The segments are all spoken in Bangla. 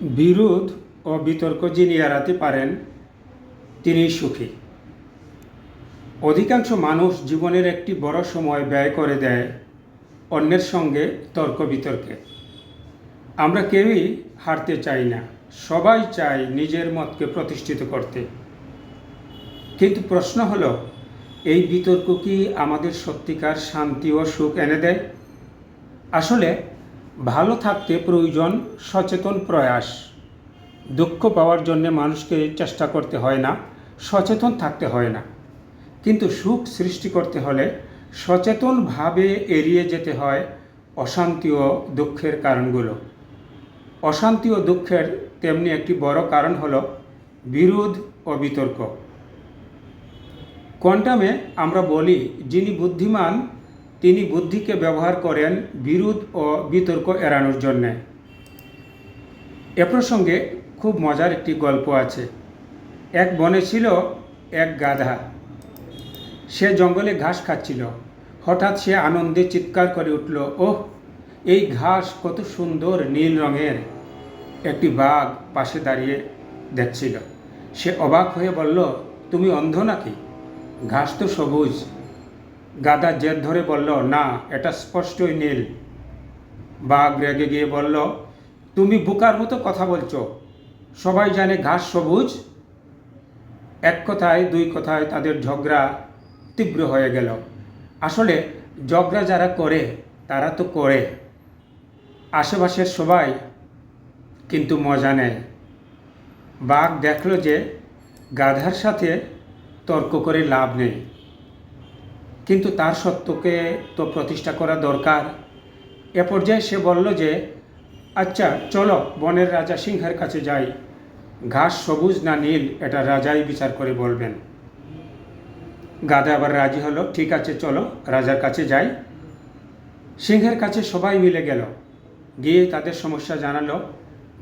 বিরোধ ও বিতর্ক যিনি এড়াতে পারেন, তিনি সুখী। অধিকাংশ মানুষ জীবনের একটি বড় সময় ব্যয় করে দেয় অন্যের সঙ্গে তর্ক বিতর্কে। আমরা কেউই হারতে চাই না, সবাই চায় নিজের মতকে প্রতিষ্ঠিত করতে। কিন্তু প্রশ্ন হলো, এই বিতর্ক কি আমাদের সত্যিকার শান্তি ও সুখ এনে দেয়? আসলে ভালো থাকতে প্রয়োজন সচেতন প্রয়াস। দুঃখ পাওয়ার জন্য মানুষকে চেষ্টা করতে হয় না, সচেতন থাকতে হয় না। কিন্তু সুখ সৃষ্টি করতে হলে সচেতনভাবে এড়িয়ে যেতে হয় অশান্তি ও দুঃখের কারণগুলো। অশান্তি ও দুঃখের তেমনি একটি বড় কারণ হল বিরোধ ও বিতর্ক। কোয়ান্টামে আমরা বলি, যিনি বুদ্ধিমান তিনি বুদ্ধিকে ব্যবহার করেন বিরোধ ও বিতর্ক এড়ানোর জন্যে। এ প্রসঙ্গে খুব মজার একটি গল্প আছে। এক বনে ছিল এক গাধা। সে জঙ্গলে ঘাস খাচ্ছিল। হঠাৎ সে আনন্দে চিৎকার করে উঠল, ওহ, এই ঘাস কত সুন্দর নীল রঙের। একটি বাঘ পাশে দাঁড়িয়ে দেখছিল। সে অবাক হয়ে বলল, তুমি অন্ধ নাকি? ঘাস তো সবুজ। গাদা জেদ ধরে বলল, না, এটা স্পষ্টই নীল। বাঘ রেগে গিয়ে বলল, তুমি বুকার মতো কথা বলছো। সবাই জানে ঘাস সবুজ। এক কথায়, দুই কথায় তাদের ঝগড়া তীব্র হয়ে গেল। আসলে ঝগড়া যারা করে, তারা তো করে। আশেপাশের সবাই কিন্তু মজা নেয়। বাঘ দেখল যে গাধার সাথে তর্ক করে লাভ নেই। কিন্তু তার সত্যকে তো প্রতিষ্ঠা করা দরকার। এ পর্যায়ে সে বলল যে আচ্ছা চলো, বনের রাজা সিংহের কাছে যাই। ঘাস সবুজ না নীল, এটা রাজাই বিচার করে বলবেন। গাদা আবার রাজি হলো, ঠিক আছে, চলো, রাজার কাছে যাই। সিংহের কাছে সবাই মিলে গেল। গিয়ে তাদের সমস্যা জানালো।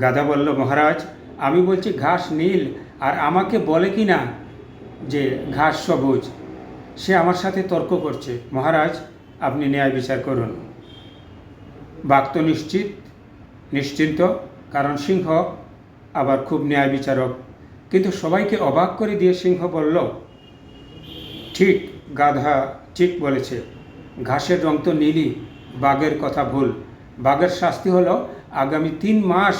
গাদা বলল, মহারাজ, আমি বলছি ঘাস নীল, আর আমাকে বলে কি না যে ঘাস সবুজ? সে আমার সাথে তর্ক করছে। মহারাজ, আপনি ন্যায় বিচার করুন। বাঘ তো নিশ্চিত, নিশ্চিন্ত, কারণ সিংহ আবার খুব ন্যায় বিচারক। কিন্তু সবাইকে অবাক করে দিয়ে সিংহ বলল, ঠিক, গাধা, ঠিক বলেছে। ঘাসের রং তো নীলই বাঘের কথা ভুল। বাঘের শাস্তি হলো আগামী তিন মাস।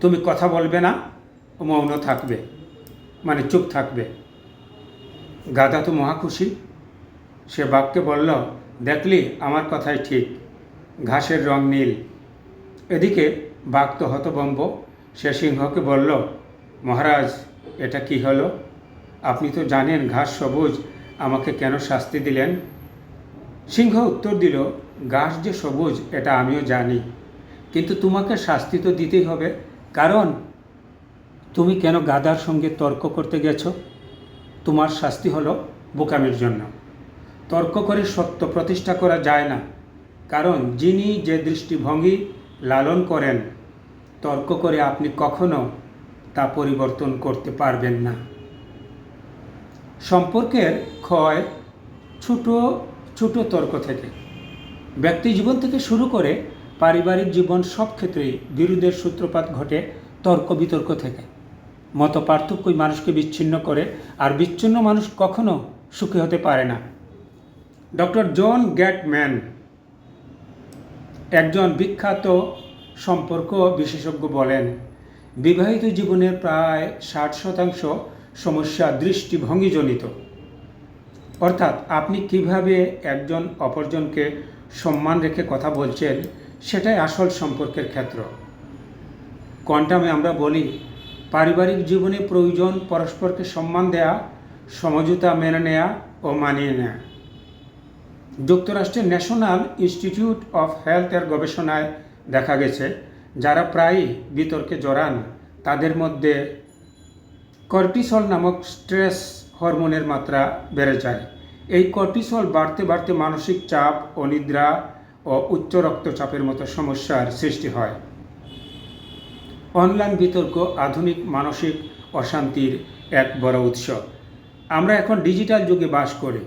তুমি কথা বলবে না, মৌন থাকবে মানে চুপ থাকবে। গাধা তো মহা খুশি। সে বাঘকে বলল, দেখলি, আমার কথাই ঠিক। ঘাসের রং নীল। এদিকে বাঘ তো হতবম্ব সে সিংহকে বলল, মহারাজ, এটা কি হলো? আপনি তো জানেন ঘাস সবুজ, আমাকে কেন শাস্তি দিলেন? সিংহ উত্তর দিল, ঘাস যে সবুজ, এটা আমিও জানি। কিন্তু তোমাকে শাস্তি তো দিতেই হবে। কারণ, তুমি কেন গাদার সঙ্গে তর্ক করতে গেছো? তোমার শাস্তি হলো বোকামের জন্য। তর্ক করে সত্য প্রতিষ্ঠা করা যায় না। কারণ যিনি যে দৃষ্টিভঙ্গি লালন করেন, তর্ক করে আপনি কখনো তা পরিবর্তন করতে পারবেন না। সম্পর্কের ক্ষয় ছোট ছোট তর্ক থেকে। ব্যক্তি জীবন থেকে শুরু করে পারিবারিক জীবন সব ক্ষেত্রেই বিরোধের সূত্রপাত ঘটে তর্ক বিতর্ক থেকে। মত পার্থক্যই মানুষকে বিচ্ছিন্ন করে, আর বিচ্ছিন্ন মানুষ কখনো সুখী হতে পারে না। ডক্টর জন গ্যাটম্যান, একজন বিখ্যাত সম্পর্ক বিশেষজ্ঞ বলেন, বিবাহিত জীবনের প্রায় ষাট শতাংশ সমস্যা দৃষ্টিভঙ্গিজনিত। অর্থাৎ আপনি কীভাবে একজন অপরজনকে সম্মান রেখে কথা বলছেন, সেটাই আসল সম্পর্কের ক্ষেত্র। কোয়ান্টামে আমরা বলি পারিবারিক জীবনে প্রয়োজন পরস্পরকে সম্মান দেয়া, সমঝোতা মেনে নেয়া ও মানিয়ে নেয়া। যুক্তরাষ্ট্রের ন্যাশনাল ইনস্টিটিউট অফ হেলথের গবেষণায় দেখা গেছে, যারা প্রায়ই বিতর্কে জড়ান, তাদের মধ্যে কর্টিসল নামক স্ট্রেস হরমোনের মাত্রা বেড়ে যায়। এই কর্টিসল বাড়তে বাড়তে মানসিক চাপ অনিদ্রা ও উচ্চ রক্তচাপের মতো সমস্যার সৃষ্টি হয়। অনলাইন বিতর্ক আধুনিক মানসিক অশান্তির এক বড় উৎস আমরা এখন ডিজিটাল যুগে বাস করি।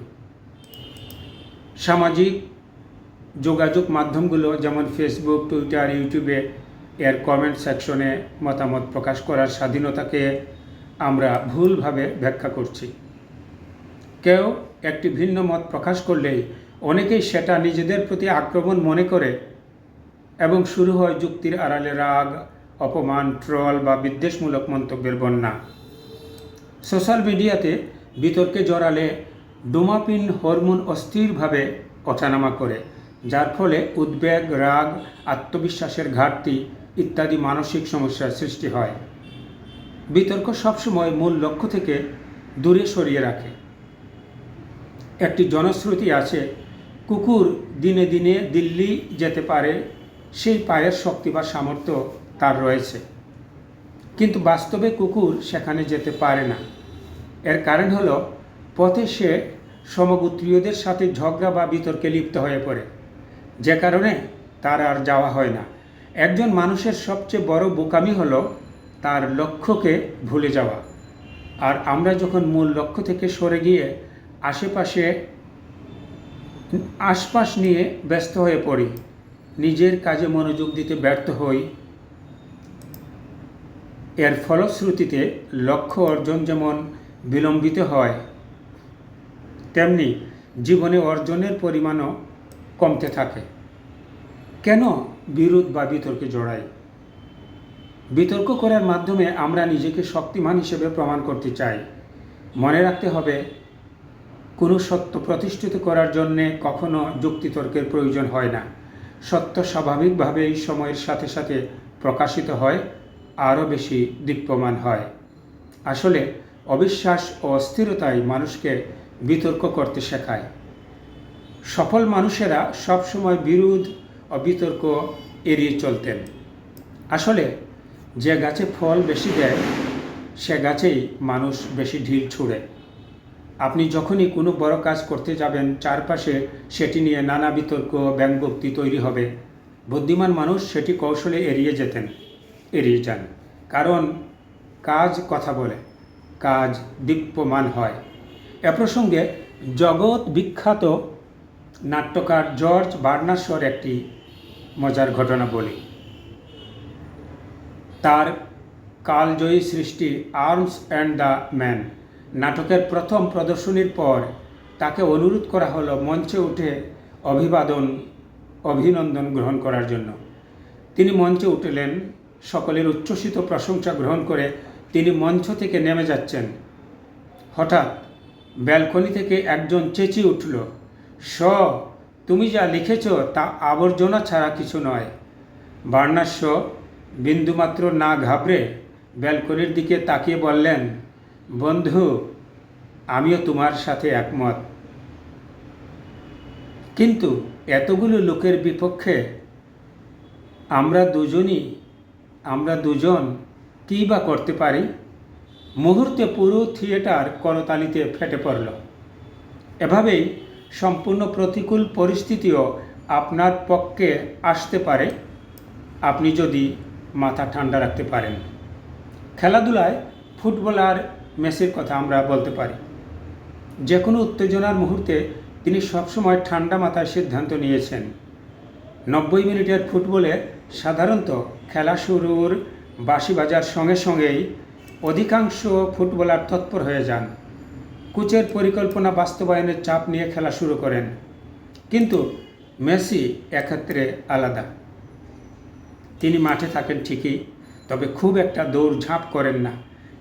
সামাজিক যোগাযোগ মাধ্যমগুলো যেমন ফেসবুক টুইটার ইউটিউবে এর কমেন্ট সেকশনে মতামত প্রকাশ করার স্বাধীনতাকে আমরা ভুলভাবে ব্যাখ্যা করছি। কেউ একটি ভিন্ন মত প্রকাশ করলেই অনেকেই সেটা নিজেদের প্রতি আক্রমণ মনে করে এবং শুরু হয় যুক্তির আড়ালে রাগ অপমান, ট্রল বা বিদ্বেষমূলক মন্তব্যের বন্যা। সোশ্যাল মিডিয়াতে বিতর্কে জড়ালে ডোমাপিন হরমোন অস্থিরভাবে ওঠানামা করে, যার ফলে উদ্বেগ, রাগ, আত্মবিশ্বাসের ঘাটতি ইত্যাদি মানসিক সমস্যার সৃষ্টি হয়। বিতর্ক সবসময় মূল লক্ষ্য থেকে দূরে সরিয়ে রাখে। একটি জনশ্রুতি আছে, কুকুর দিনে দিনে দিল্লি যেতে পারে, সেই পায়ের শক্তি বা সামর্থ্য তার রয়েছে। কিন্তু বাস্তবে কুকুর সেখানে যেতে পারে না। এর কারণ হলো, পথে সে সমগোত্রীয়দের সাথে ঝগড়া বা বিতর্কে লিপ্ত হয়ে পড়ে। যে কারণে তার আর যাওয়া হয় না। একজন মানুষের সবচেয়ে বড় বোকামি হলো তার লক্ষ্যকে ভুলে যাওয়া। আর আমরা যখন মূল লক্ষ্য থেকে সরে গিয়ে আশেপাশে, আশপাশ নিয়ে ব্যস্ত হয়ে পড়ি, নিজের কাজে মনোযোগ দিতে ব্যর্থ হই এর ফলশ্রুতিতে লক্ষ্য অর্জন যেমন বিলম্বিত হয়, তেমনি জীবনে অর্জনের পরিমাণও কমতে থাকে। কেন বিরোধ বা বিতর্কে জড়াই? বিতর্ক করার মাধ্যমে আমরা নিজেকে শক্তিমান হিসেবে প্রমাণ করতে চাই। মনে রাখতে হবে, কোনো সত্য প্রতিষ্ঠিত করার জন্যে কখনো যুক্তিতর্কের প্রয়োজন হয় না। সত্য স্বাভাবিকভাবেই সময়ের সাথে সাথে প্রকাশিত হয়। আরও বেশি দীপ্যমান হয়। আসলে অবিশ্বাস ও অস্থিরতাই মানুষকে বিতর্ক করতে শেখায়। সফল মানুষেরা সবসময় বিরোধ ও বিতর্ক এড়িয়ে চলতেন। আসলে যে গাছে ফল বেশি দেয়, সে গাছেই মানুষ বেশি ঢিল ছুঁড়ে। আপনি যখনই কোনো বড় কাজ করতে যাবেন, চারপাশে সেটি নিয়ে নানা বিতর্ক, ব্যঙ্গোক্তি তৈরি হবে। বুদ্ধিমান মানুষ সেটি কৌশলে এড়িয়ে যেতেন। এড়িয়ে যান। কারণ কাজ কথা বলে, কাজ দীপ্যমান হয়। এ প্রসঙ্গে জগৎ বিখ্যাত নাট্যকার জর্জ বার্নাসর একটি মজার ঘটনা বলি। তার কালজয়ী সৃষ্টি আর্মস অ্যান্ড দ্য ম্যান নাটকের প্রথম প্রদর্শনীর পর তাকে অনুরোধ করা হলো মঞ্চে উঠে অভিবাদন, অভিনন্দন গ্রহণ করার জন্য। তিনি মঞ্চে উঠলেন সকলের উচ্ছ্বসিত প্রশংসা গ্রহণ করে তিনি মঞ্চ থেকে নেমে যাচ্ছেন। হঠাৎ ব্যালকনি থেকে একজন চেঁচিয়ে উঠল, স, তুমি যা লিখেছ তা আবর্জনা ছাড়া কিছু নয় বার্নাস্য বিন্দুমাত্র না ঘাবড়ে ব্যালকনির দিকে তাকিয়ে বললেন, বন্ধু, আমিও তোমার সাথে একমত। কিন্তু এতগুলো লোকের বিপক্ষে আমরা দুজনই আমরা দুজন কী বা করতে পারি? মুহূর্তে পুরো থিয়েটার করতালিতে ফেটে পড়ল। এভাবেই সম্পূর্ণ প্রতিকূল পরিস্থিতিও আপনার পক্ষে আসতে পারে। আপনি যদি মাথা ঠান্ডা রাখতে পারেন। খেলাধুলায় ফুটবলার মেসির কথা আমরা বলতে পারি। যে কোনো উত্তেজনার মুহূর্তে তিনি সবসময় ঠান্ডা মাথায় সিদ্ধান্ত নিয়েছেন। নব্বই মিনিটের ফুটবলে সাধারণত খেলা শুরুর বাঁশি বাজার সঙ্গে সঙ্গেই অধিকাংশ ফুটবলার তৎপর হয়ে যান। কোচের পরিকল্পনা বাস্তবায়নের চাপ নিয়ে খেলা শুরু করেন। কিন্তু মেসি এক্ষেত্রে আলাদা। তিনি মাঠে থাকেন ঠিকই, তবে খুব একটা দৌড় ঝাঁপ করেন না।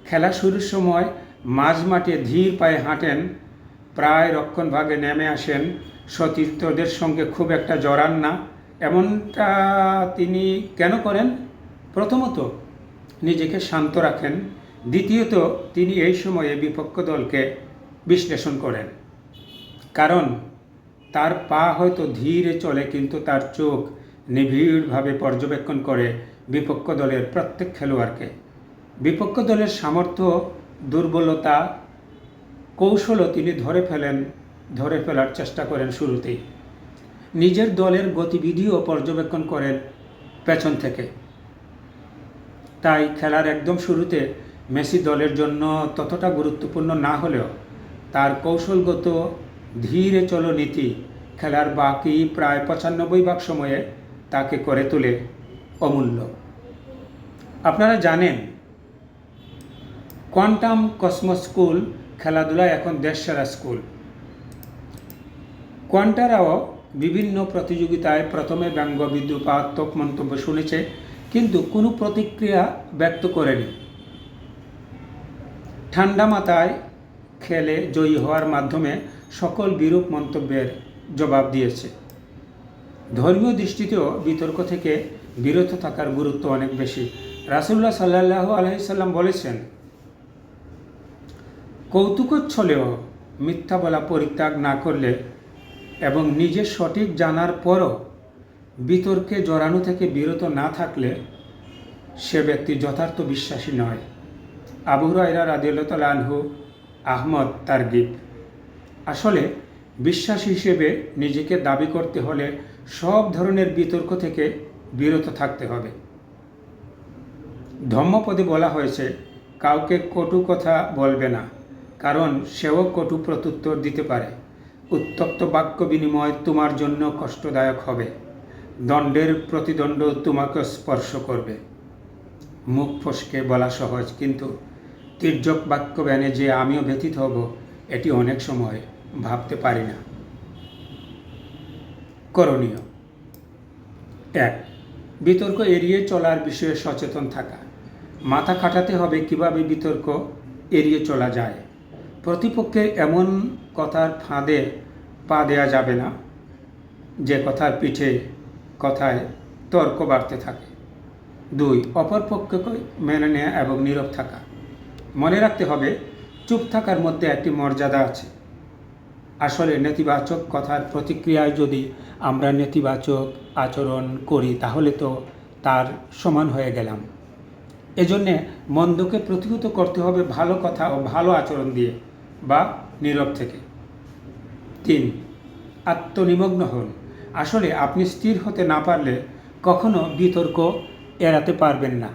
খেলা শুরুর সময় মাঝ মাঠে ধীর পায়ে হাঁটেন, প্রায় রক্ষণভাগে নেমে আসেন। সতীর্থদের সঙ্গে খুব একটা জড়ান না। এমনটা তিনি কেন করেন? প্রথমত, নিজেকে শান্ত রাখেন। দ্বিতীয়ত, তিনি এই সময়ে বিপক্ষ দলকে বিশ্লেষণ করেন। কারণ, তার পা হয়তো ধীরে চলে, কিন্তু তার চোখ নিবিড়ভাবে পর্যবেক্ষণ করে বিপক্ষ দলের প্রত্যেক খেলোয়াড়কে। বিপক্ষ দলের সামর্থ্য, দুর্বলতা, কৌশলও তিনি ধরে ফেলেন, ধরে ফেলার চেষ্টা করেন শুরুতেই। নিজের দলের গতিবিধিও পর্যবেক্ষণ করেন পেছন থেকে। তাই খেলার একদম শুরুতে মেসি দলের জন্য ততটা গুরুত্বপূর্ণ না হলেও তার কৌশলগত, ধীরে চলো নীতি খেলার বাকি প্রায় পঁচানব্বই ভাগ সময়ে তাকে করে তোলে অমূল্য। আপনারা জানেন, কোয়ান্টাম কসমো স্কুল খেলাধুলায় এখন দেশসেরা স্কুল। কোয়ান্টারাও বিভিন্ন প্রতিযোগিতায় প্রথমে ব্যঙ্গ বিদ্রুপাত্মক মন্তব্য শুনেছে, কিন্তু কোনো প্রতিক্রিয়া ব্যক্ত করেনি। ঠান্ডা মাথায় খেলে জয়ী হওয়ার মাধ্যমে সকল বিরূপ মন্তব্যের জবাব দিয়েছে। ধর্মীয় দৃষ্টিতেও বিতর্ক থেকে বিরত থাকার গুরুত্ব অনেক বেশি। রাসুল্লাহ সাল্লাহ আলহিসাল্লাম বলেছেন, কৌতুকচ্ছলেও মিথ্যা বলা পরিত্যাগ না করলে এবং নিজের সঠিক জানার পরও বিতর্কে জড়ানো থেকে বিরত না থাকলে সে ব্যক্তি যথার্থ বিশ্বাসী নয়। আবু রায়রা রাদিউল্লাহ আনহু, আহমদ তারগিব আসলে বিশ্বাস হিসেবে নিজেকে দাবি করতে হলে সব ধরনের বিতর্ক থেকে বিরত থাকতে হবে। ধম্মপদে বলা হয়েছে, কাউকে কটু কথা বলবে না, কারণ সেও কটু প্রত্যুত্তর দিতে পারে। উত্তপ্ত বাক্য বিনিময় তোমার জন্য কষ্টদায়ক হবে। দণ্ডের প্রতিদণ্ড তোমাকে স্পর্শ করবে। মুখ ফসকে বলা সহজ, কিন্তু তির্যক বাক্য ব্যানে যে আমিও ব্যথিত হব, এটি অনেক সময় ভাবতে পারি না। করণীয়। এক, বিতর্ক এড়িয়ে চলার বিষয়ে সচেতন থাকা। মাথা খাটাতে হবে কীভাবে বিতর্ক এড়িয়ে চলা যায়। প্রতিপক্ষের এমন কথার ফাঁদে পা দেওয়া যাবে না। যে কথার পিঠে কথায় তর্ক বাড়তে থাকে। দুই, অপর পক্ষকে মেনে নেওয়া এবং নীরব থাকা। মনে রাখতে হবে, চুপ থাকার মধ্যে একটি মর্যাদা আছে। আসলে নেতিবাচক কথার প্রতিক্রিয়ায় যদি আমরা নেতিবাচক আচরণ করি, তাহলে তো তার সমান হয়ে গেলাম। এজন্যে মন্দকে প্রতিহত করতে হবে ভালো কথা ও ভালো আচরণ দিয়ে, বা নীরব থেকে। তিন আত্মনিমগ্ন হন। আসলে আপনি স্থির হতে না পারলে কখনো বিতর্ক এড়াতে পারবেন না।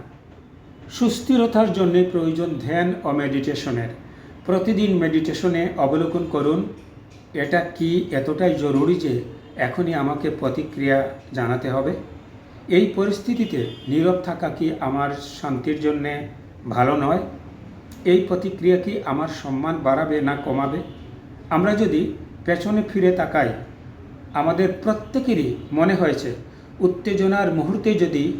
সুস্থিরতার জন্য প্রয়োজন ধ্যান ও মেডিটেশনের। প্রতিদিন মেডিটেশনে অবলোকন করুন, এটা কি এতটাই জরুরি যে এখনই আমাকে প্রতিক্রিয়া জানাতে হবে? এই পরিস্থিতিতে নীরব থাকা কি আমার শান্তির জন্যে ভালো নয়? এই প্রতিক্রিয়া কি আমার সম্মান বাড়াবে না কমাবে? আমরা যদি পেছনে ফিরে তাকাই আমাদের প্রত্যেকেরই মনে হয়েছে, উত্তেজনার মুহূর্তে যদি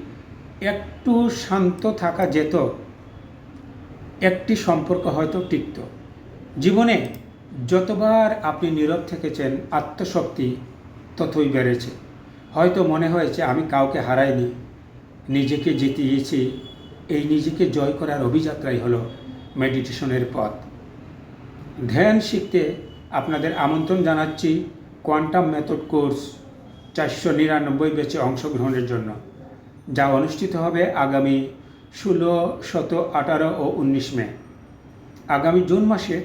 একটু শান্ত থাকা যেত, একটি সম্পর্ক হয়তো টিকত। জীবনে যতবার আপনি নীরব থেকেছেন, আত্মশক্তি ততই বেড়েছে। হয়তো মনে হয়েছে, আমি কাউকে হারাইনি, নিজেকে জিতিয়েছি, এই নিজেকে জয় করার অভিযাত্রাই হলো মেডিটেশনের পথ। ধ্যান শিখতে আপনাদের আমন্ত্রণ জানাচ্ছি কোয়ান্টাম মেথড কোর্স চারশো নিরানব্বই বেচে অংশগ্রহণের জন্য, যা অনুষ্ঠিত হবে আগামী ষোলো শত আঠারো ও উনিশ মে। আগামী জুন মাসে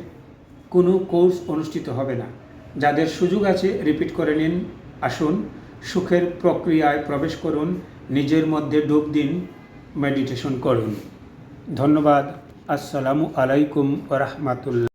কোনো কোর্স অনুষ্ঠিত হবে না। যাদের সুযোগ আছে, রিপিট করে নিন, আসুন, সুখের প্রক্রিয়ায় প্রবেশ করুন, নিজের মধ্যে ডুব দিন, মেডিটেশন করুন। ধন্যবাদ। আসসালামু আলাইকুম রহমতুল্লাহ।